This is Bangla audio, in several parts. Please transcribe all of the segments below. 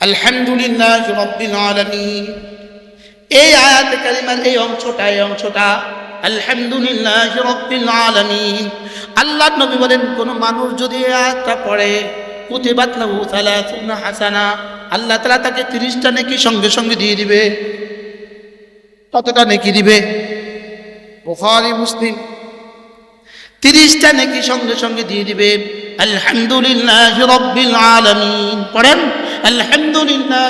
আলহামদুলিল্লাহ রব্বিল আলামিন। এই আয়াতে কালিমার এই অংশটা এই অংশটা, আলহামদুলিল্লাহ রব্বিল আলামিন। আল্লাহ নবী বলেন, কোন মানুষ যদি এই আয়াতটা পড়ে, কুতিবাত লাহু সালাতুনা হাসানা, আল্লাহ তাআলা তাকে 30টা নেকি সঙ্গে সঙ্গে দিয়ে দিবে। কতটা নেকি দিবে? বুখারী, মুসলিম। তিরিশটা নাকি সঙ্গে সঙ্গে দিয়ে দিবে। আলহামদুলিল্লাহ রব্বিল আলামিন। পড়েন। আলহামদুলিল্লাহ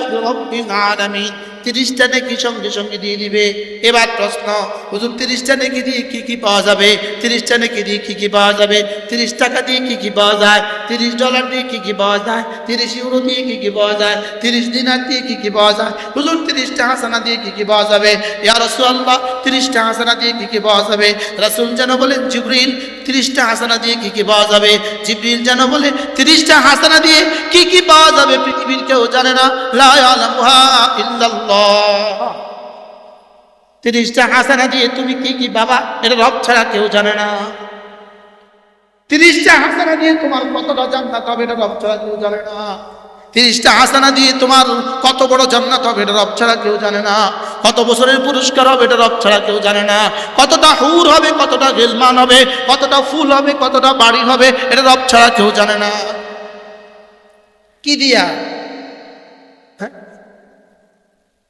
তিরিশটা নাকি সঙ্গে সঙ্গে দিয়ে দিবে। এবার প্রশ্ন, হুজুর, তিরিশটা নাকি দিয়ে কি কি পাওয়া যাবে? তিরিশটা নাকি দিয়ে কি কি পাওয়া যাবে? তিরিশ টাকা দিয়ে কি কি পাওয়া যায়? তিরিশ ডলার দিয়ে কি কি পাওয়া যায়? তিরিশ ইউরো দিয়ে কি কি পাওয়া যায়? তিরিশ দিনার দিয়ে কি কি পাওয়া যায়? হুজুর, তিরিশটা হাসানা দিয়ে কি কি পাওয়া যাবে? ইয়া রাসূলুল্লাহ, তিরিশটা হাসানা দিয়ে কি কি পাওয়া যাবে? রাসূল যেন বলেন, জিবরিল তিরিশটা হাসানা দিয়ে কি কি পাওয়া যাবে? জিবরিল যেন বলে, তিরিশটা হাসানা দিয়ে কি কি পাওয়া যাবে পৃথিবীর কেউ জানে না? তিরিশটা হাসানা দিয়ে তুমি কি কি বাবা এটা রব ছাড়া কেউ জানে না। তিরিশটা হাসানা দিয়ে তোমার কতটা জান্নাত হবে, এটা রব ছাড়া কেউ জানে না। তিরিশটা হাসানা দিয়ে তোমার কত বড় জান্নাত হবে এটা রব ছাড়া কেউ জানে না। কত বছরের পুরস্কার হবে এটা রব ছাড়া কেউ জানে না। কতটা হুর হবে, কতটা গেলমান হবে, কতটা ফুল হবে, কতটা বাড়ি হবে এটা রব ছাড়া কেউ জানে না। কি দিয়া? হ্যাঁ?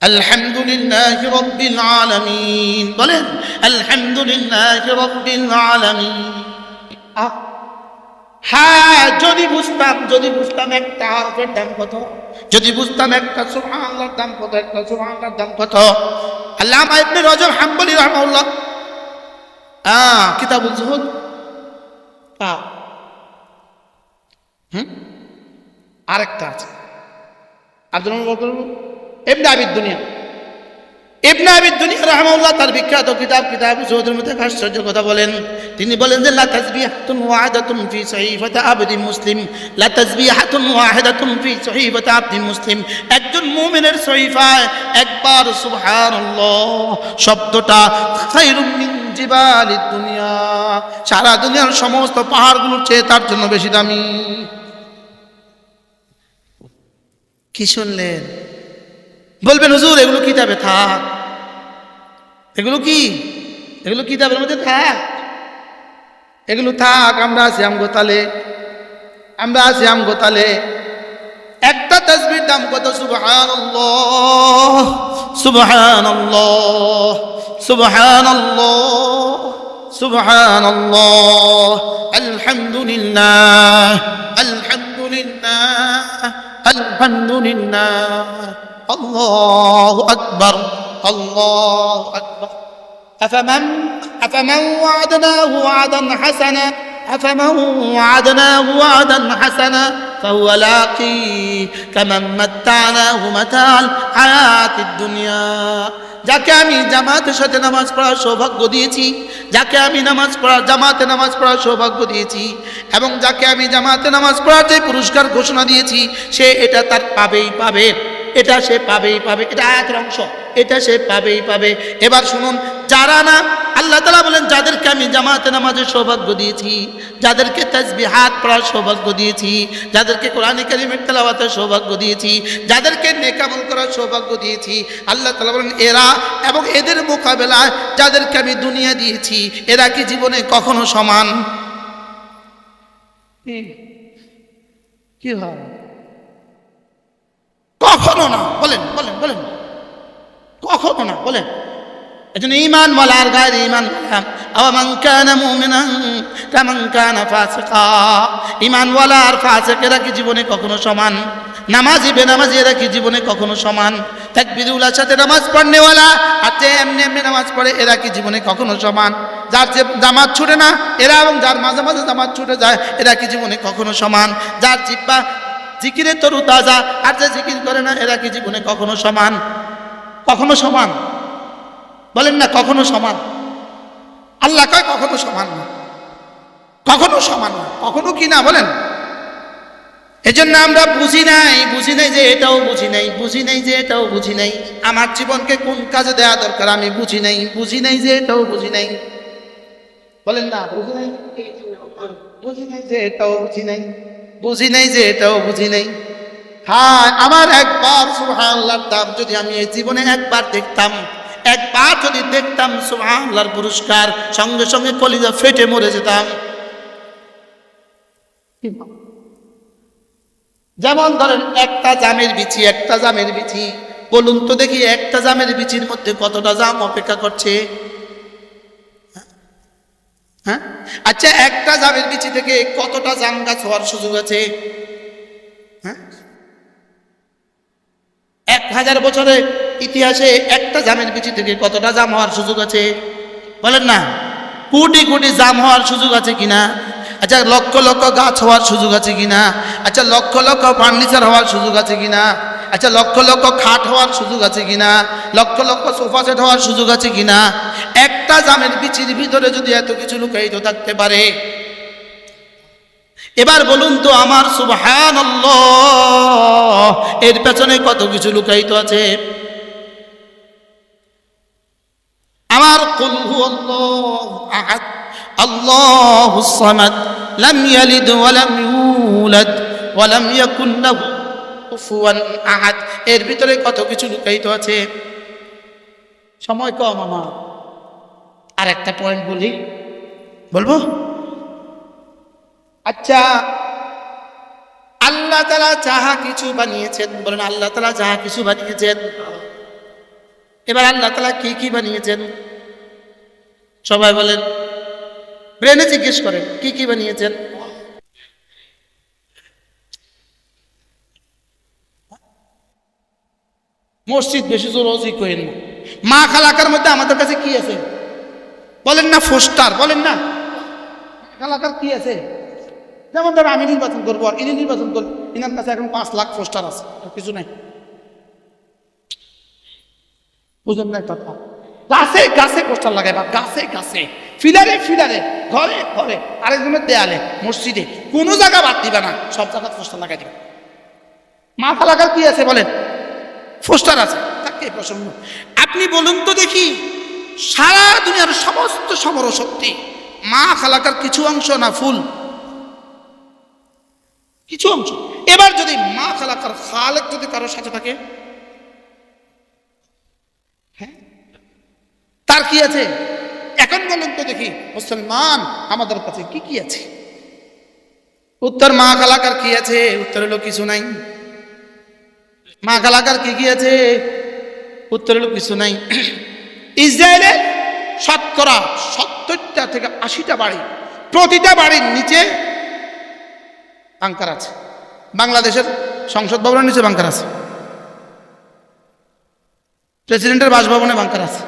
আলহামদুলিল্লাহ রব্বিল আলামিন। বলেন, আলহামদুলিল্লাহ রব্বিল আলামিন। আহ হ্যাঁ যদি বুঝতাম যদি বুঝতাম একটা হরফের দাম কত? যদি বুঝতাম একটা সুবহানাল্লাহর দাম কত? একটা সুবহানাল্লাহর দাম কত? আল্লামা ইবনে রজব হাম্বলি রাহমাহুল্লাহ। আহ, কিতাবুল জুহুদ। পাও হুম? আরেকটা আছে। আব্দুল ইবনে আবিদ দুনিয়া। ইবনে আবিদ দুনিয়া রাহমাহুল্লাহ তার বিখ্যাত কিতাব কিতাব জুহুদের মধ্যে আশ্চর্য কথা বলেন। তিনি বলেন যে, লা তাসবিহাতুন ওয়াহিদাতুন ফি সহিফাতি আবদিন মুসলিম, লা তাসবিহাতুন ওয়াহিদাতুন ফি সহিফাতি আবদিন মুসলিম। একজন মুমিনের সহিফায় একবার, সুবহানাল্লাহ, শব্দটা খায়রুম মিন জিবালিদ দুনিয়া। সারা দুনিয়ার সমস্ত পাহাড়গুলোর চেয়ে তার জন্য বেশি দামি। কি শুনলেন? বলবেন, হুজুর, এগুলো কিতাবে থাক। এগুলো কি? এগুলো কিতাবের মধ্যে থাক? এগুলো থাক, আমরা আছি আম গোতালে আমরা আছি আম গোতালে একটা তসবির দাম কত? সুবহান সুবহান সুবহান সুবহান আলহামদুলিল্লাহ আলহামদুলিল্লাহ আলহামদুলিল্লাহ। الله أكبر الله أكبر أفمن أفمن وعدناه وعدا حسنا أفمن وعدناه وعدا حسنا فهو لاقي كمن متعناه متاع الحياة الدنيا যাকে আমি জামাতের সাথে নামাজ পড়ার সৌভাগ্য দিয়েছি যাকে আমি নামাজ পড়ার জামাতে নামাজ পড়ার সৌভাগ্য দিয়েছি এবং যাকে আমি জামাতে নামাজ পড়ার যে পুরস্কার ঘোষণা দিয়েছি সে এটা তার পাবেই পাবে এটা সে পাবেই পাবে, এটা আয়াতের অংশ, এটা সে পাবেই পাবে। এবার শুনুন, যারা না, আল্লাহ তালা বলেন, যাদেরকে আমি জামাতে নামাজের সৌভাগ্য দিয়েছি, যাদেরকে তাজবি হাত পড়ার সৌভাগ্য দিয়েছি, যাদেরকে কোরআন কারিমের তেলাওয়াতের সৌভাগ্য দিয়েছি, যাদেরকে নেকামল করার সৌভাগ্য দিয়েছি, আল্লাহ তালা বলেন, এরা এবং এদের মোকাবেলায় যাদেরকে আমি দুনিয়া দিয়েছি, এরা কি জীবনে কখনো সমান? কি হয়? কখনো না, বলেন বলেন বলেন। কখনো না, বলেন। এজন্য ইমান বলার গায়ে ইমান বলা আওয়ামান কানা মুমিনান, কামান ইমান ওয়ালা আর ফাসিকেরা কি জীবনে কখনো সমান? নামাজি বেনামাজি এরা কি জীবনে কখনো সমান? তাকবীরুল্লাহর সাথে নামাজ পড়নেওয়ালা আর যে এমনি এমনি নামাজ পড়ে, এরা কি জীবনে কখনো সমান? যার যে জামাত ছুটে না, এরা এবং যার মাঝে মাঝে জামাত ছুটে যায়, এরা কি জীবনে কখনো সমান? যার জিব্বা জিকিরে তরু তাজা আর যে জিকির করে না, এরা কি জীবনে কখনো সমান? কখনো সমান? বলেন না, কখনো সমান? আল্লাহ কয়, কখনো সমান না। কখনো সমান না, কখনো কি না, বলেন? এজন্য আমরা বুঝি নাই বুঝি নাই যে এটাও বুঝি নাই বুঝি নাই যে এটাও বুঝি নাই। আমার জীবনকে কোন কাজে দেওয়া দরকার, আমি বুঝি নাই বুঝি নাই যে এটাও বুঝি নাই। বলেন না, বুঝি নাই? বুঝি নাই যে এটাও বুঝি নাই। বুঝি নাই যে এটাও বুঝি নাই। হ্যাঁ আমার একবার, সুবহানাল্লাহর দাম যদি আমি এই জীবনে একবার দেখতাম, একবার যদি দেখতাম, সুবহানাল্লাহর পুরস্কার, সঙ্গে সঙ্গে কলিজা ফেটে মরে যেতাম। যেমন ধরেন, একটা জামের বিচি, একটা জামের বিচি। বলুন তো দেখি, একটা জামের বিচির মধ্যে কতটা জাম অপেক্ষা করছে? হ্যাঁ? আচ্ছা একটা জামের বিচি থেকে কতটা জাম গাছ হওয়ার সুযোগ আছে? হ্যাঁ? এক হাজার বছরের ইতিহাসে একটা জামের বিচি থেকে কতটা জাম হওয়ার সুযোগ আছে? বলেন না। কোটি কোটি জাম হওয়ার সুযোগ আছে কিনা আচ্ছা লক্ষ লক্ষ গাছ হওয়ার সুযোগ আছে কিনা আচ্ছা লক্ষ লক্ষ ফার্নিচার হওয়ার সুযোগ আছে কিনা আচ্ছা লক্ষ লক্ষ খাট হওয়ার সুযোগ আছে কিনা? লক্ষ লক্ষ সোফা সেট হওয়ার সুযোগ আছে কিনা? একটা জামের বিচির ভিতরে যদি এত কিছু লুকায়িত থাকতে পারে। এবার বলুন তো আমার সুবহান এর পেছনে কত কিছু লুকায়িত আছে? আমার কুল হুয়াল্লাহু আহাদ আল্লাহুস সামাদ, লাম ইয়ালিদ ওয়া লাম ইউলাদ, ওয়া লাম ইয়াকুন লাহু কুফুয়ান আহাদ। এর ভিতরে কত কিছু লুকায়িত আছে? সময় কম আমার। আর একটা পয়েন্ট বলি। বলব? আচ্ছা আল্লাহ তালা যাহা কিছু বানিয়েছেন, বলেন আল্লাহ তালা যাহা কিছু বানিয়েছেন। এবার আল্লাহ তালা কি কি বানিয়েছেন? সবাই বলেন। ব্রেনে জিজ্ঞেস করেন, কি কি বানিয়েছেন? মসজিদ বেশি জোর অজি করেন না। মা খালাকার মধ্যে আমাদের কাছে কি আছে? বলেন না, ফোস্টার, বলেন না। খালাকার কি আছে? যেমন ধরো আমি নির্বাচন করব, আর ইনি নির্বাচন করব ইনার কাছে এখন পাঁচ লাখ পোস্টার আছে, আর কিছু নাই। বুঝলেন না কথা? গাছে গাছে পোস্টার লাগাই বা গাছে গাছে। ফিলারে ফিলারে, ঘরে ঘরে, আরেকজনের দেয়ালে, মসজিদে। কোনো জায়গা বাদ দিবে না, সব জায়গায় পোস্টার লাগাই দিবে। মাথা লাগার কি আছে বলেন? পোস্টার আছে, তাকে প্রসঙ্গ আপনি বলুন তো দেখি, সারা দুনিয়ার সমস্ত সমর শক্তি মা খালাকার কিছু অংশ না ফুল? কিছু অংশ। এবার যদি মা খালাকার খালেক যদি কারোর সাথে থাকে হ্যাঁ? তার কি আছে? এখন বলুন তো দেখি, মুসলমান, আমাদের কাছে কি কি আছে? উত্তর মা খালাকার কি আছে? উত্তর হলো কিছু নাই। মা খালাকার কি কি আছে উত্তর হলো কিছু নাই। ইসরায়েলে শতকরা সত্তরটা থেকে আশিটা বাড়ি, প্রতিটা বাড়ির নিচে বাংকার আছে। বাংলাদেশের সংসদ ভবনের নিচে বাংকার আছে। প্রেসিডেন্টের বাসভবনে বাংকার আছে।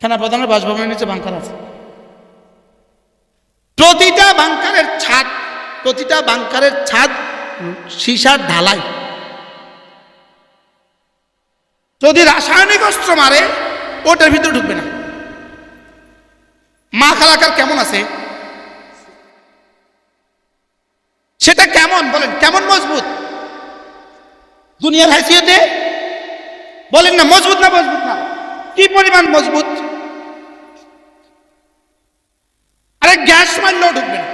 সেনা প্রধানের বাসভবনের নিচে বাংকার আছে। প্রতিটা বাংকারের ছাদ, প্রতিটা বাংকারের ছাদ সীসার ঢালাই। যদি রাসায়নিক অস্ত্র মারে, ওটার ভিতরে ঢুকবে না। মা খালাকার কেমন আছে? সেটা কেমন? বলেন, কেমন মজবুত? দুনিয়ার হাসিয়তে? বলেন না, মজবুত না মজবুত না? কি পরিমাণ মজবুত? আরে গ্যাস মারলেও ঢুকবে না।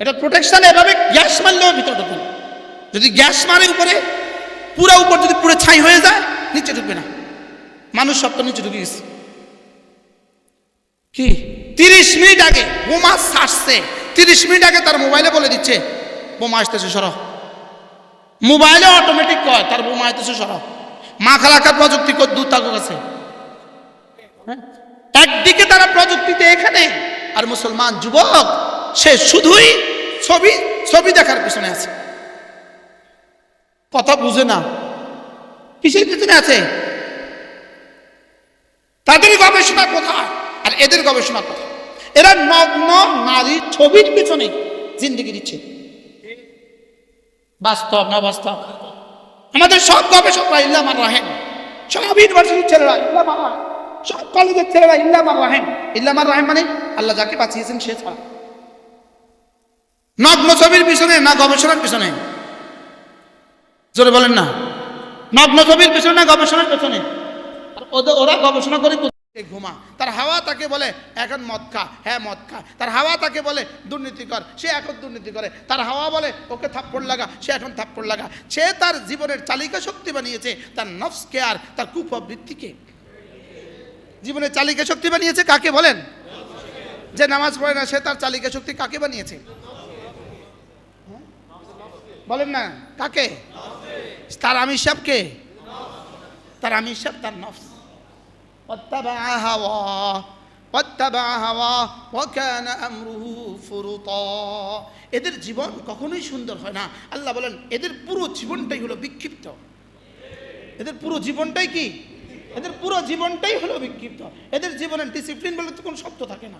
এটা প্রোটেকশন এভাবে গ্যাস মারলেও ভিতরে ঢুকবে যদি গ্যাস মারে উপরে, পুরো উপর যদি পুরো ছাই হয়ে যায় নিচে ঢুকবে না। মানুষ সবটা নিচে ঢুকে গেছে। কি? তিরিশ মিনিট আগে বোমা ছাড়ছে। তিরিশ মিনিট আগে তার মোবাইলে বলে দিচ্ছে, বোমা আসতেছে সরাও মোবাইলে অটোমেটিক কয়, তার বোমা আসতেছে সরাও মা খালাকার প্রযুক্তি দূর থাকুক আছে হ্যাঁ? একদিকে তারা প্রযুক্তিতে এখানে, আর মুসলমান যুবক, সে শুধুই ছবি ছবি দেখার পিছনে আছে। কথা বুঝে না। কিসের পিছনে আছে? তাদের গবেষণা কোথায়? আর এদের গবেষণা কোথায়? এরা নগ্ন নারীর ছবির পিছনে জিন্দিগি দিচ্ছে। বাস্তব না বাস্তব? আমাদের সব গবেষকরা ইল্লামার রাহেন সব ইউনিভার্সিটির ছেলেরা ইল্লামার রাহেন সব কলেজের ছেলেরা ইল্লামার রাহেন ইল্লামার রাহেন মানে আল্লাহ যাকে বাঁচিয়েছেন সে ছাড়া। নগ্ন ছবির পিছনে না গবেষণার পিছনে? জোরে বলেন না। নগ্ন ছবির পিছনে, গবেষণার পিছনে। ওরা গবেষণা করে ঘুমা। তার হাওয়া তাকে বলে, এখন মদ খা হ্যাঁ মদ খা। তার হাওয়া তাকে বলে, দুর্নীতি কর। সে এখন দুর্নীতি করে। তার হাওয়া বলে, ওকে থাপ্পড় লাগা। সে এখন থাপ্পড় লাগা। সে তার জীবনের চালিকা শক্তি বানিয়েছে, তার নফসকে আর, তার কুপ্রবৃত্তিকে জীবনের চালিকা শক্তি বানিয়েছে কাকে বলেন? যে নামাজ পড়ে না, সে তার চালিকা শক্তি কাকে বানিয়েছে? হ্যাঁ? বলেন না, কাকে? তার আমির সাহেবকে তার আমির সাহেব তার নফস واتبع هواه واتبع هواه وكان امره فرطا এদের জীবন কখনোই সুন্দর হয় না আল্লাহ বলেন এদের পুরো জীবনটাই হলো বিক্ষিপ্ত এদের পুরো জীবনটাই কি এদের পুরো জীবনটাই হলো বিক্ষিপ্ত এদের জীবনের ডিসিপ্লিন বলে তো কোনো শব্দ থাকে না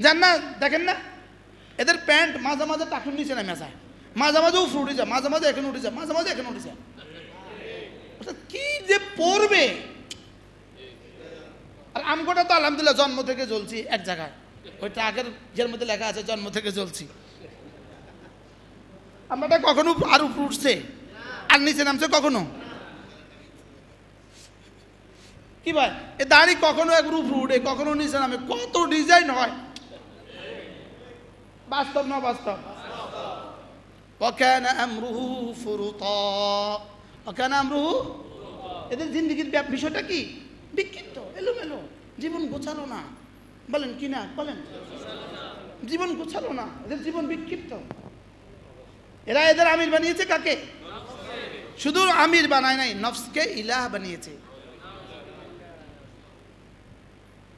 জান না দেখেন না এদের প্যান্ট মাঝে মাঝে টাকুর নিচে নেমে যায় মাঝে মাঝে উফরে উঠে যায় মাঝে মাঝে এখানে উঠে যায় মাঝে মাঝে এখানে উঠে যায় ওটা কি যে পড়বে? আর আমগোটা তো আলহামদুলিল্লাহ জন্ম থেকে জ্বলছি এক জায়গায়। ওইটা আগের যের মধ্যে লেখা আছে, জন্ম থেকে জ্বলছি। আমারটা কখনো আর উপরে উঠছে? আর নিচে নামছে কখনো? কি ভাই, এ দাড়ি কখনো এক উপরে উঠে, কখনো নিচে নামে, কত ডিজাইন হয়? বাস্তব না বাস্তব ওয়াকান আমরুহু ফুরুতা ওয়াকান আমরুহু এদের জিন্দিগির বিষয়টা কি? বিক্ষিপ্ত এলো মেলো জীবন গোছালো না। বলেন কি না? বলেন। জীবন গোছালো না। এদের জীবন বিক্ষিপ্ত। এরা এদের আমির বানিয়েছে কাকে? শুধু আমির বানায় নাই, নফসকে ইলাহ বানিয়েছে।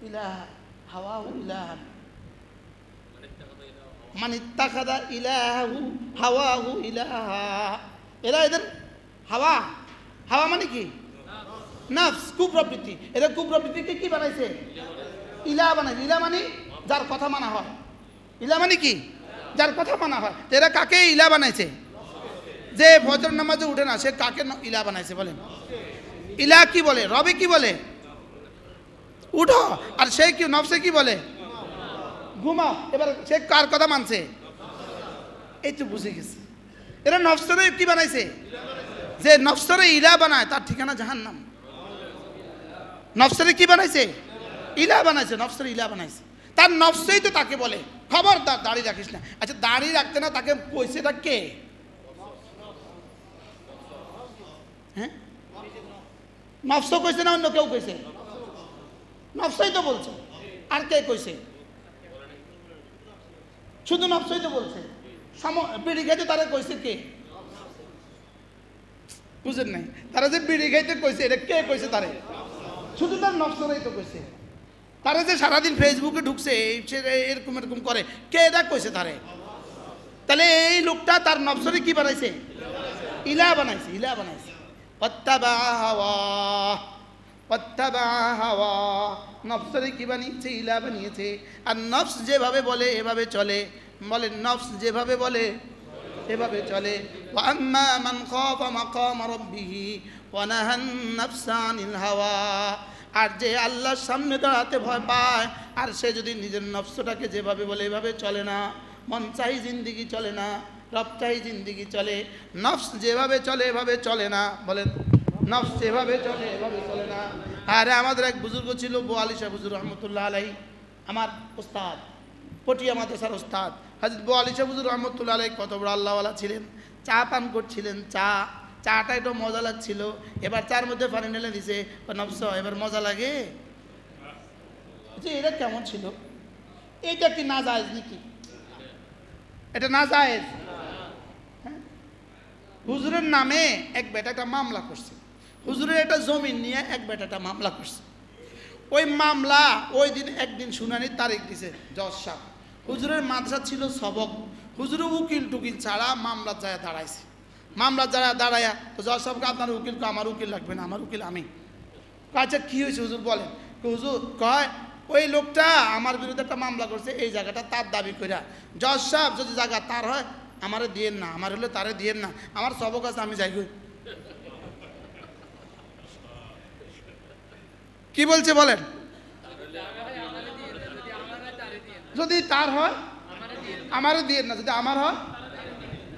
ইলাহ, হাওয়া ইলাহ। মানে তাকাদা ইলাহু, হাওয়াহু ইলাহা। এরা এদের হাওয়া। হাওয়া মানে কি? নফস, কুপ্রবৃত্তি। এদের কুপ্রবৃত্তিকে কি বানাইছে? ইলা বানাইছে। ইলা মানে যার কথা মানা হয়। ইলা মানে কি? যার কথা মানা হয়। এরা কাকে ইলা বানাইছে? যে ফজর নামাজে উঠে না, সে কাকে ইলা বানাইছে বলেন। ইলা কি বলে? রবে কি বলে? উঠো। আর সে কি নফসে কি বলে? ঘুমাও এবার সে কার কথা মানছে? এই তো বুঝে গেছে। এরা নফসরে কি বানাইছে? যে নফসরে ইলা বানায়, তার ঠিকানা জাহান্নাম। নফসরে কি বানাইছে? ইলা বানাইছে, নফসরে ইলা বানাইছে। তার নফসেই তো তাকে বলে। খবর তার দাড়ি রাখিস না। আচ্ছা দাড়ি রাখতে না, তাকে পয়সাটা কে? হ্যাঁ? নফস কইছে না, অন্য কেউ কইছে? নফসই তো বলছে। আর কে কইছে? শুধু নফসই তো বলছে বিড়ি খাইতে তারা কইছে কে? বুঝেন নাই? তারা যে বিড়ি খাইতে কইছে, এটা কে কইছে তারে? শুধু তার নফসরাই তো কইছে। তারা যে সারাদিন ফেসবুকে ঢুকছে এরকম এরকম করে, কে এটা কইছে তারে? তাহলে এই লোকটা তার নফসরে কি বানাইছে? ইলা বানাইছে ইলা বানাইছে। হাওয়া। পত্তাবা হাওয়া। নফসরে কি বানিয়েছে? ইলা বানিয়েছে। আর নফস যেভাবে বলে, এভাবে চলে। বলে নফস যেভাবে বলে এভাবে চলে। হাওয়া। আর যে আল্লাহর সামনে দাঁড়াতে ভয় পায়, আর সে যদি নিজের নফসটাকে যেভাবে বলে, এভাবে চলে না। মন চাই জিন্দিগি চলে না, রব চাই জিন্দিগি চলে। নফস যেভাবে চলে, এভাবে চলে না। বলেন। নফস যেভাবে চলে, এভাবে চলে না। আরে আমাদের এক বুজুর্গ ছিল, বো আলী শাহ বুজুর রহমতুল্লাহ আলাই আমার ওস্তাদ, পটিয়া মাদ্রাসার ওস্তাদ। হাজরত বো আলী শাহ বুজুর রহমতুল্লাহ আলাই কত বড় আল্লাহওয়ালা ছিলেন। চা পান করছিলেন, চা। চাটা একটু মজা লাগছিল। এবার চার মধ্যে পানি ঢেলে দিছে নফস, এবার মজা লাগে? যে, এটা কেমন ছিল? এইটা কি না যায় নাকি? এটা না যায় হুজুরের নামে এক বেটা একটা মামলা করছে। হুজুরের একটা জমিন নিয়ে এক বেটা একটা মামলা করছে। ওই মামলা ওই দিন একদিন শুনানির তারিখ দিছে জজ সাহ হুজুরের মাদ্রাসা ছিল সবক। হুজুরের উকিল টুকিল ছাড়া মামলা যায় দাঁড়াইছে। মামলা যারা দাঁড়ায়া তো জজ সাহেবকে, আপনার উকিল আমার উকিল লাগবে না, আমার উকিল আমি। আচ্ছা কী হয়েছে? হুজুর বলেন। হুজুর, কয়, ওই লোকটা আমার বিরুদ্ধে একটা মামলা করছে, এই জায়গাটা তার দাবি কইরা। জজ সাহেব যদি জায়গা তার হয়, আমারে দিয়েন না, আমার হলে তারে দিয়েন না, আমার সবক আছে, আমি যাই কি বলছে বলেন? যদি তার হয়, আমারও দিয়ে না, যদি আমার হয়,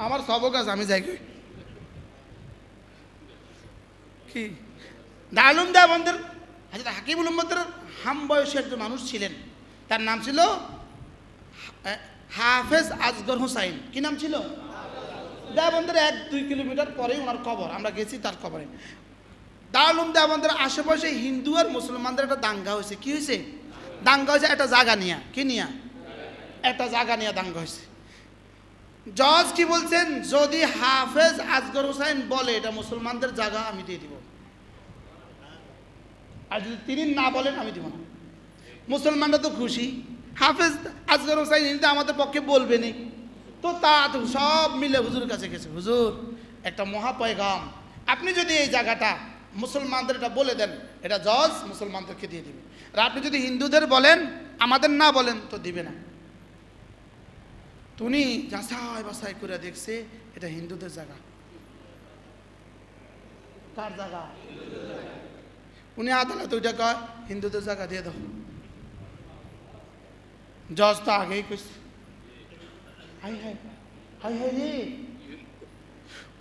আমার সব আছে, আমি যাই। কি? দালুম দেয়া বন্ধের হাজরত হাকিমুল উম্মদের হাম বয়সী একজন মানুষ ছিলেন। তার নাম ছিল হাফেজ আজগর হুসাইন। কি নাম ছিল? দেওবন্দের এক দুই কিলোমিটার পরেই ওনার কবর, আমরা গেছি তার কবরে। দারুলুম দেওবন্দের আশেপাশে হিন্দু আর মুসলমানদের একটা দাঙ্গা হয়েছে। কি হয়েছে? দাঙ্গা হয়েছে একটা জায়গা নিয়া। কি নিয়া? একটা জায়গা নিয়ে দাঙ্গা হয়েছে। জজ কি বলছেন? যদি হাফেজ আজগর হুসাইন বলে, এটা মুসলমানদের জায়গা আমি দিয়ে দিব। আর যদি তিনি না বলেন, আমি দিব না। মুসলমানরা তো খুশি। হাফেজ আজগর হোসাইন, ইনি তো আমাদের পক্ষে বলবেনি তা তো সব মিলে হুজুর কাছে গেছে। হুজুর, একটা মহাপয়গাম। আপনি যদি এই জায়গাটা মুসলমানদের এটা বলে দেন, এটা জজ মুসলমানদেরকে দিয়ে দিবে। আর আপনি যদি হিন্দুদের বলেন, আমাদের না বলেন, তো দিবে না। তুমি যাচাই বাছাই করে দেখছে, এটা হিন্দুদের জায়গা। কার জায়গা? উনি আদালত ওইটা কয়, হিন্দুদের জায়গা দিয়ে দাও। জজ তো আগেই কইছে। হাই হাই হাই হাই, রে।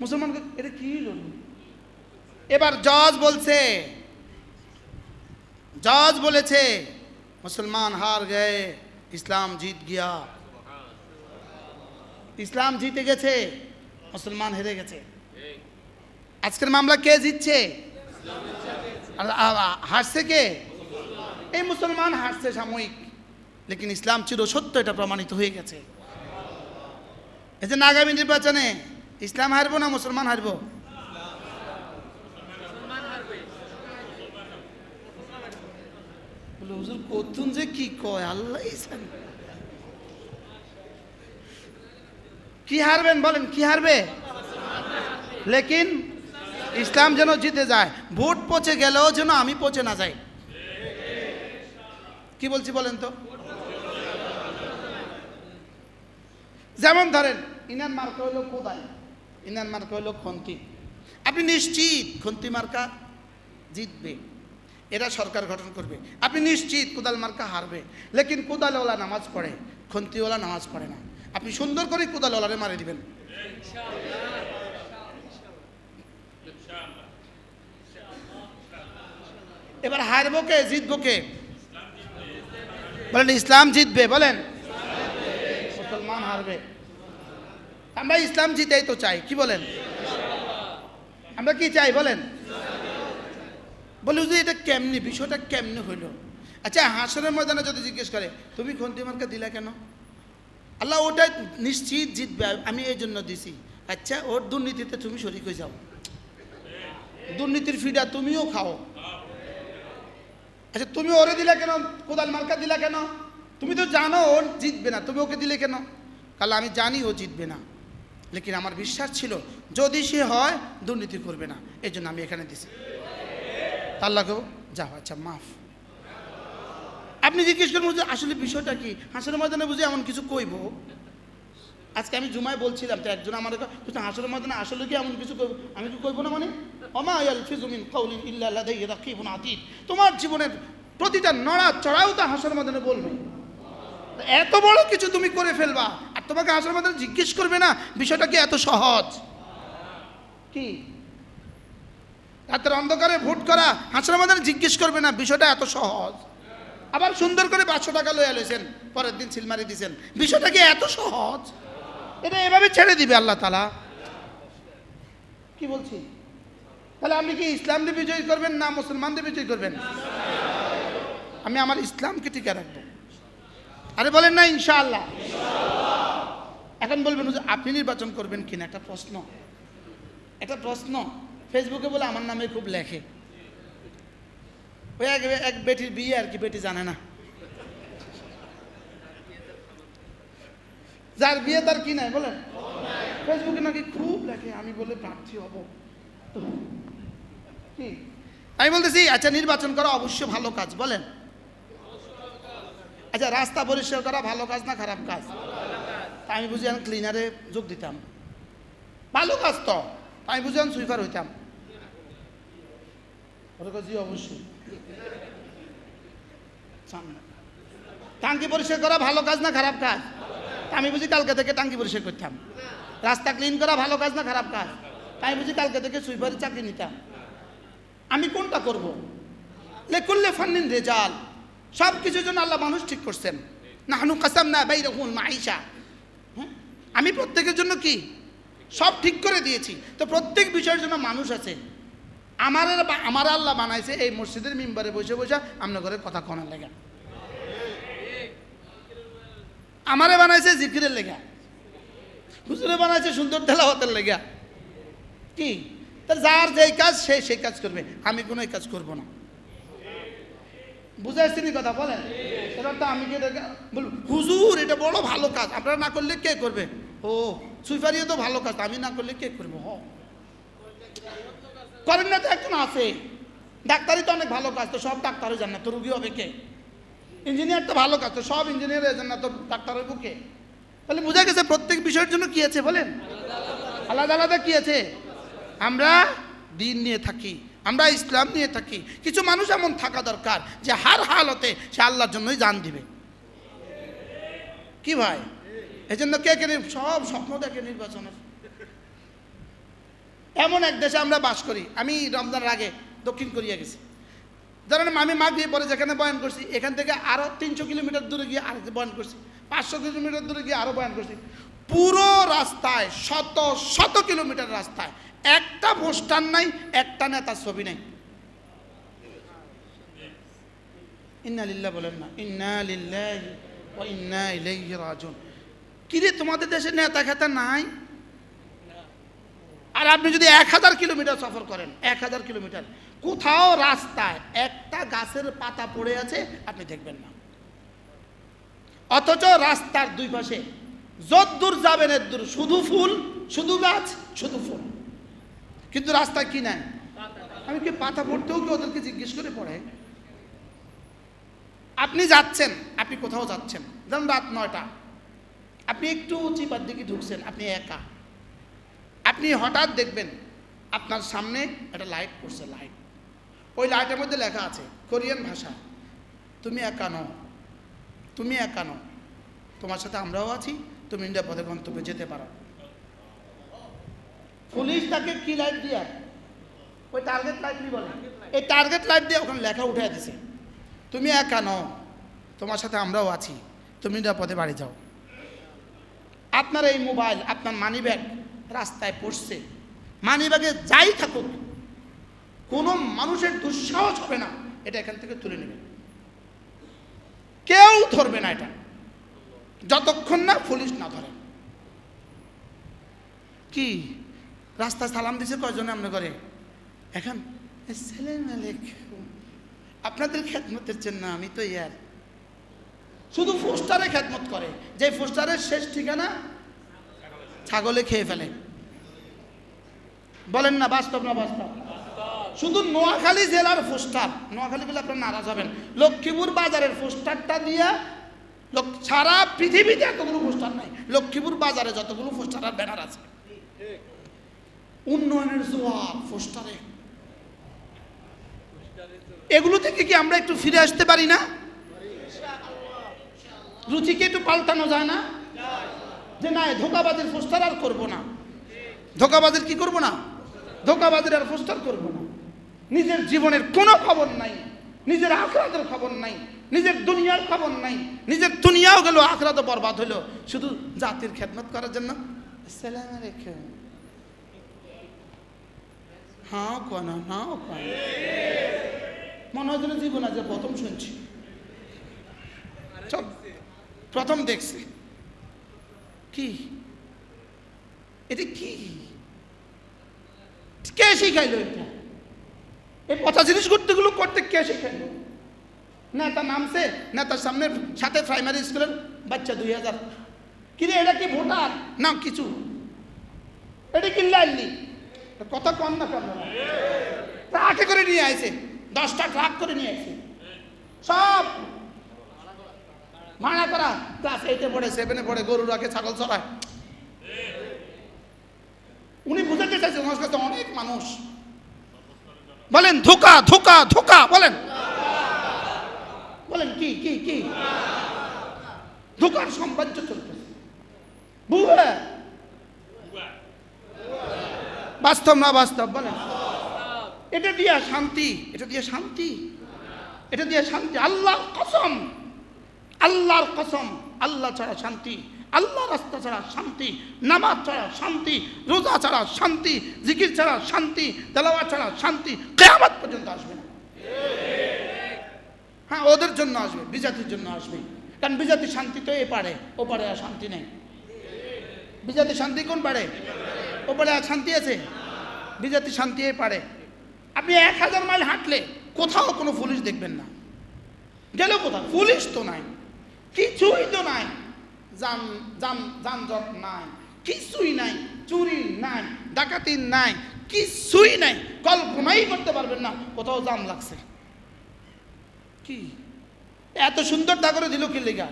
মুসলমান এটা কি রে? এবার জজ বলছে, জজ বলেছে, মুসলমান হার গয়ে ইসলাম জিত গিয়া। ইসলাম জিতে গেছে, মুসলমান হেরে গেছে। আজকের মামলা কে জিতছে? হারছে কে? এই মুসলমান হারছে সাময়িক, লেকিন ইসলাম চির সত্য এটা প্রমাণিত হয়ে গেছে। এই যে আগামী নির্বাচনে ইসলাম হারবো না মুসলমান হারবো? হুজুর যে কি কয়? আল্লাহ কি হারবেন বলেন, কি হারবে? লেকিন ইসলাম যেন জিতে যায়, ভোট পচে গেলেও যেন আমি পচে না যাই। কি বলছি বলেন তো? যেমন ধরেন ইনান মার্কা হইল কোদাই ইনান মার্কা হইল খন্তি। আপনি নিশ্চিত খন্তি মার্কা জিতবে। এরা সরকার গঠন করবে। আপনি নিশ্চিত কোদাল মার্কা হারবে। লেকিন কোদালওয়ালা নামাজ পড়ে, খন্তিওয়ালা নামাজ পড়ে না। আপনি সুন্দর করে কোদালওয়ালারে মারে দিবেন। এবার হারবো কে, জিতবো কে? বলেন, ইসলাম জিতবে, বলেন। মুসলমান হারবে। আমরা ইসলাম জিতেই তো চাই, কি বলেন? আমরা কি চাই, বলেন? বলে যে এটা কেমনি? বিষয়টা কেমনি হইল? আচ্ছা হাসনের ময়দানে যদি জিজ্ঞেস করে, তুমি খন্তি মার্কা দিলা কেন? আল্লাহ ওটা নিশ্চিত জিতবে, আমি এই জন্য দিছি। আচ্ছা ওর দুর্নীতিতে তুমি শরিক হয়ে যাও। দুর্নীতির ফিডা তুমিও খাও। আচ্ছা তুমি ওরে দিলা কেন? কোদাল মার্কা দিলা কেন? তুমি তো জানো, ও জিতবে না। তুমি ওকে দিলে কেন? কাল আমি জানি ও জিতবে না। লেকিন আমার বিশ্বাস ছিল, যদি সে হয়, দুর্নীতি করবে না। এই জন্য আমি এখানে দিছি। তাল্লাকেও যাও আচ্ছা মাফ। আপনি জিজ্ঞেস করবেন যে আসলে বিষয়টা কি? হাসনের ময়দানে বুঝে এমন কিছু কইব? আজকে আমি জুমায় বলছিলাম, তো একজন আমার হাসনের ময়দানে আসলে কি এমন কিছু কইব? আমি কি কইব না মানে? তোমার জীবনের প্রতিটা নড়া চড়াও তা হাসনের ময়দানে বলবে। এত বড় কিছু তুমি করে ফেলবা, আর তোমাকে হাসনের ময়দানে জিজ্ঞেস করবে না, বিষয়টা কি এত সহজ? কি? রাতের অন্ধকারে ভোট করা হাসনের ময়দানে জিজ্ঞেস করবে না, বিষয়টা এত সহজ। আবার সুন্দর করে পাঁচশো টাকা লইয়া লইছেন, পরের দিন সিলমারি দিছেন। বিষয়টা কি এত সহজ? এটা এভাবে ছেড়ে দিবে আল্লাহ তালা কি বলছি? তাহলে আপনি কি ইসলাম ইসলামকে বিজয়ী করবেন না মুসলমান মুসলমানদের বিজয়ী করবেন? আমি আমার ইসলামকে টিকে রাখব। আরে বলেন না, ইনশাআল্লাহ। এখন বলবেন আপনি নির্বাচন করবেন কিনা? একটা প্রশ্ন। একটা প্রশ্ন। ফেসবুকে বলে আমার নামে খুব লেখে। ওই এক এক বেটির বিয়ে আর কি, বেটি জানে না। যার বিয়ে তার কি নাই বলেন? ফেসবুকে নাকি খুব লেখে, আমি বলে প্রার্থী হব। কি? আমি বলতেছি আচ্ছা নির্বাচন করা অবশ্যই ভালো কাজ, বলেন। আচ্ছা রাস্তা পরিষ্কার করা ভালো কাজ না খারাপ কাজ? আমি বুঝি ক্লিনারে যোগ দিতাম। ভালো কাজ তা আমি বুঝি সুইপার হইতাম। অবশ্যই। টাঙ্কি পরিষ্কার করা ভালো কাজ না খারাপ কাজ? আমি বুঝি কালকে থেকে টাঙ্কি পরিষ্কার করতাম। রাস্তা ক্লিন করা ভালো কাজ না খারাপ কাজ? তাই বুঝি কালকে থেকে সুইপারের চাকরি নিতাম। আমি কোনটা করব? লেকুল্লে ফান্নিন রেজাল। সব কিছুর জন্য আল্লাহ মানুষ ঠিক করছেন। না হানু কাসাম না বাই রহুল মাইশা হ্যাঁ? আমি প্রত্যেকের জন্য কি? সব ঠিক করে দিয়েছি। তো প্রত্যেক বিষয়ের জন্য মানুষ আছে। আমার আমার আল্লাহ বানাইছে এই মসজিদের মেম্বারে বসে বসে আপনার ঘরে কথা কনার লেগা। আমারে বানাইছে জিকিরের লেগা। হুজুরে বানাইছে সুন্দর তেলাওয়াতের লেগা। কি? তার যার যেই কাজ, সে সেই কাজ করবে। আমি কোনো কাজ করব না। বুঝে আসছেন কথা বলেন? এবার তো আমি কি বল হুজুর, এটা বড় ভালো কাজ। আপনারা না করলে কে করবে? ও, সুইফারিও তো ভালো কাজ। আমি না করলে কে করব? হ। করেন না তো একজন আছে। ডাক্তারি তো অনেক ভালো কাজ, তো সব ডাক্তারও জান না, তো রুগী হবে কে? ইঞ্জিনিয়ার তো ভালো কাজ, তো সব ইঞ্জিনিয়ার এর না তো ডাক্তার হইব কে? তাহলে বোঝা গেছে প্রত্যেক বিষয়ের জন্য কি আছে বলেন? আলাদা আলাদা কি আছে? আমরা দিন নিয়ে থাকি, আমরা ইসলাম নিয়ে থাকি, কিছু মানুষ এমন থাকা দরকার যে হার হালতে সে আল্লাহর জন্যই জান দিবে। কি ভাই? এই জন্য কে কে সব স্বপ্ন দেখে নির্বাচনের। এমন এক দেশে আমরা বাস করি। আমি রমজানের আগে দক্ষিণ কোরিয়া গেছি। ধরেন আমি দিয়ে পরে যেখানে বয়ান করছি, এখান থেকে আরও তিনশো কিলোমিটার দূরে গিয়ে আর বয়ান করছি। পাঁচশো কিলোমিটার দূরে গিয়ে আরও বয়ান করছি। পুরো রাস্তায়, শত শত কিলোমিটার রাস্তায়, একটা পোস্টার নাই, একটা নেতার ছবি নাই। ইন্না লিল্লাহ বলেন না, ইন্না লিল্লাহি ওয়া ইন্না ইলাইহি রাজিউন। কিরে, তোমাদের দেশে নেতা খেতা নাই? আপনি যদি এক হাজার কিলোমিটার সফর করেন, এক হাজার কিলোমিটার, কোথাও রাস্তায় একটা গাছের পাতা পড়ে আছে, আপনি দেখবেন না। অথচ রাস্তার দুই পাশে যদ্দূর যাবেন এর দূর, শুধু ফুল, শুধু গাছ, শুধু ফুল। কিন্তু রাস্তায় কি নেন আমি কি পাতা পড়তেও কি ওদেরকে জিজ্ঞেস করে পড়ে আপনি যাচ্ছেন, আপনি কোথাও যাচ্ছেন। ধরুন রাত নয়টা, আপনি একটু চিপার দিকে ঢুকছেন, আপনি একা। আপনি হঠাৎ দেখবেন আপনার সামনে একটা লাইট পড়ছে লাইট ওই লাইটের মধ্যে লেখা আছে কোরিয়ান ভাষা, তুমি একা নও, তুমি একা নও। তোমার সাথে আমরাও আছি, তুমি ইন্ডিয়া পথে গন্তব্যে যেতে পারো। পুলিশ তাকে কি লাইট দিয়ে? ওই টার্গেট লাইট বলে। এই টার্গেট লাইট দিয়ে ওখানে লেখা উঠে দিছে, তুমি একা নও, তোমার সাথে আমরাও আছি, তুমি নিরাপদে বাড়ি যাও। আপনার এই মোবাইল আপনার মানি ব্যাগ রাস্তায় পড়ছে। মানি ব্যাগে যাই থাকুক, কোনো মানুষের দুঃসাহস হবে না। এটা এখান থেকে তুলে নেবে কেউ ধরবে না এটা। যতক্ষণ না পুলিশ না ধরে। কি? রাস্তা সালাম দিছে কয়জনে আপনি করে এখন আপনাদের খেদমতের জন্য আমি তো ইয়ার। শুধু পোস্টারে খেদমত করে। যে পোস্টারের শেষ ঠিকানা ছাগলে খেয়ে ফেলে। বলেন না, বাস্তব না বাস্তব? শুধু নোয়াখালী জেলার পোস্টার। নোয়াখালী বলে আপনার নারাজ হবেন। লক্ষ্মীপুর বাজারের পোস্টারটা দিয়া সারা পৃথিবীতে এতগুলো পোস্টার নাই। লক্ষ্মীপুর বাজারে যতগুলো পোস্টার আর ব্যানার আছে। উন্নয়নের জোয়ার পোস্টারে। এগুলো থেকে কি আমরা একটু ফিরে আসতে পারি না? রুচিকে একটু পাল্টানো যায় না? যে না ধোকাবাজের পোস্টার আর করব না। ধোকাবাজের কি করব না? ধোকাবাজের আর পোস্টার করব না। নিজের জীবনের কোনো খবর নাই, নিজের আখরাতের খবর নাই, নিজের দুনিয়ার খবর নাই, নিজের দুনিয়াও গেল আখরাত বরবাদ হলো শুধু জাতির খেদমত করার জন্য? হ্যাঁ কোনা হ্যাঁ কোনা। মনে হয় জীবন আজ প্রথম শুনছি। প্রথম দেখছি। কি? এটা কি? কে শিখাইলো এটা? এই পচা জিনিস করতেগুলো করতে কে শিখাইলো? নেতা নামছে, নেতার সামনে সাথে প্রাইমারি স্কুলের বাচ্চা দুই হাজার। কিরে, এটা কি ভোটার? না, কিছু। এটা কি লাইলি কথা কম না কম ট্রাকে করে নিয়ে আইছে, দশটা ট্রাক করে নিয়ে আইছে। সব মানা করা। ক্লাস এইটে পড়ে সেভেনে পড়ে গরু রাখে ছাগল চড়ায়। উনি বুঝাতে চাইছেন ওনার কাছে অনেক মানুষ। বলেন, ধোকা ধোকা ধোকা। বলেন। বলেন, কি কি কি? ধোকার সাম্রাজ্য চলতেছে। বাস্তব না বাস্তব? বলেন। এটা দিয়া শান্তি, এটা দিয়ে শান্তি। এটা দিয়ে শান্তি। আল্লাহর কসম আল্লাহর কসম, আল্লাহ ছাড়া শান্তি। আল্লাহ রাস্তা ছাড়া শান্তি, নামাজ ছাড়া শান্তি, রোজা ছাড়া শান্তি, জিকির ছাড়া শান্তি তেলাওয়া ছাড়া শান্তি কেয়ামত পর্যন্ত আসবে না। হ্যাঁ ওদের জন্য আসবে, বিজাতির জন্য আসবে। কারণ বিজাতির শান্তি তো এ পারে, ও পারে আর শান্তি নেই। বিজাতির শান্তি কোন পারে? ও পারে আর শান্তি আছে? বিজাতির শান্তি এ পারে। আপনি এক হাজার মাইল হাঁটলে কোথাও কোনো পুলিশ দেখবেন না। গেল কোথাও? পুলিশ তো নাই। কিছুই তো নাই। যান যান যানজট নাই, কিছুই নাই, চুরি নাই, ডাকাতি নাই, কিছুই নাই, কল্পনাই করতে পারবেন না, কোথাও জাম লাগছে। কি? এত সুন্দর ডাকরে দিল কি লেগা?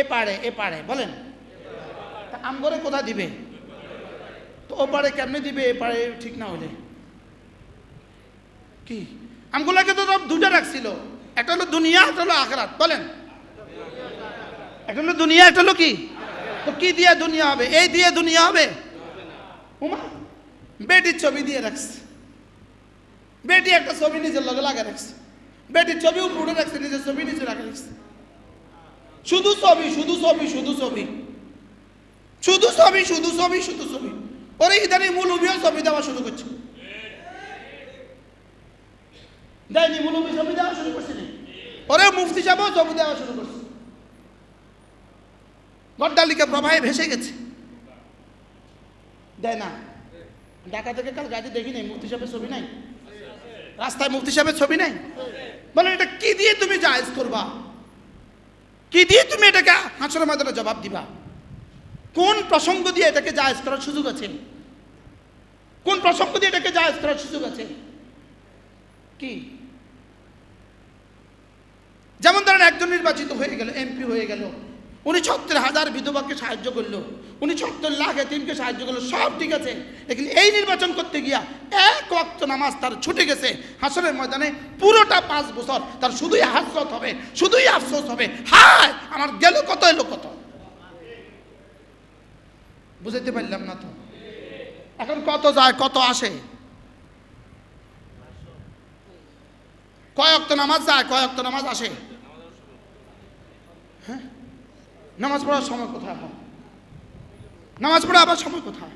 এ পারে এ পারে, বলেন। তা আমগরে কোথা দিবে? তো ও পারে কেমনে দিবে, এ পারে ঠিক না হলে? কি? আমগুলাকে তো দুটো রাখছিল, একটা হলো দুনিয়া, একটা হলো আখরাত, বলেন। একটা হলো দুনিয়া একটা হলো কি? তো কি দিয়ে দুনিয়া হবে? এই দিয়ে দুনিয়া হবে? উমা বেটির ছবি দিয়ে রাখছে। বেটি একটা ছবি নিজের লগে লাগা রাখছে। বেটির ছবি উপরে রাখছে, নিজের ছবি নিচে রাখা রাখছে। শুধু ছবি শুধু ছবি শুধু ছবি। শুধু ছবি শুধু ছবি শুধু ছবি। ওরে ইদানি মূল অভিও ছবি দেওয়া শুরু করছে। দেয়নি মূল অভি ছবি দেওয়া শুরু করছে? ওরে মুফতি সাহেবও ছবি দেওয়া শুরু করছে। গড্ডালিকা প্রবাহে ভেসে গেছে। দেয় না। ঢাকা থেকে কাল গাড়ি দেখি নাই, মুফতি সাহেবের ছবি নাই? রাস্তায় মুক্তি সাহেবের ছবি নাই? বলে এটা কি দিয়ে তুমি জায়েজ করবা? কি দিয়ে তুমি এটাকে হাসরের ময়দানে জবাব দিবা? কোন প্রসঙ্গ দিয়ে এটাকে জায়েজ করার সুযোগ আছে? কোন প্রসঙ্গ দিয়ে এটাকে জায়েজ করার সুযোগ আছে? কি? যেমন ধরেন একজন নির্বাচিত হয়ে গেল, এমপি হয়ে গেল। উনি ছত্রিশ হাজার বিধবাকে সাহায্য করল। উনি সত্তর লাখ এতিমকে সাহায্য করল। সব ঠিক আছে। লেকিন এই নির্বাচন করতে গিয়া এক ওয়াক্ত নামাজ তার ছুটে গেছে। হাসনের ময়দানে পুরোটা পাঁচ বছর তার শুধুই হাসরত হবে, শুধুই আফসোস হবে। হায়, আমার গেল কত, এলো কত? বুঝতে পারলাম না তো। এখন কত যায়, কত আসে? কয়েক তো নামাজ যায় কয়েক নামাজ আসে? হ্যাঁ? নামাজ পড়ার সময় কোথায় হয়? নামাজ পড়া আবার সময় কোথায়?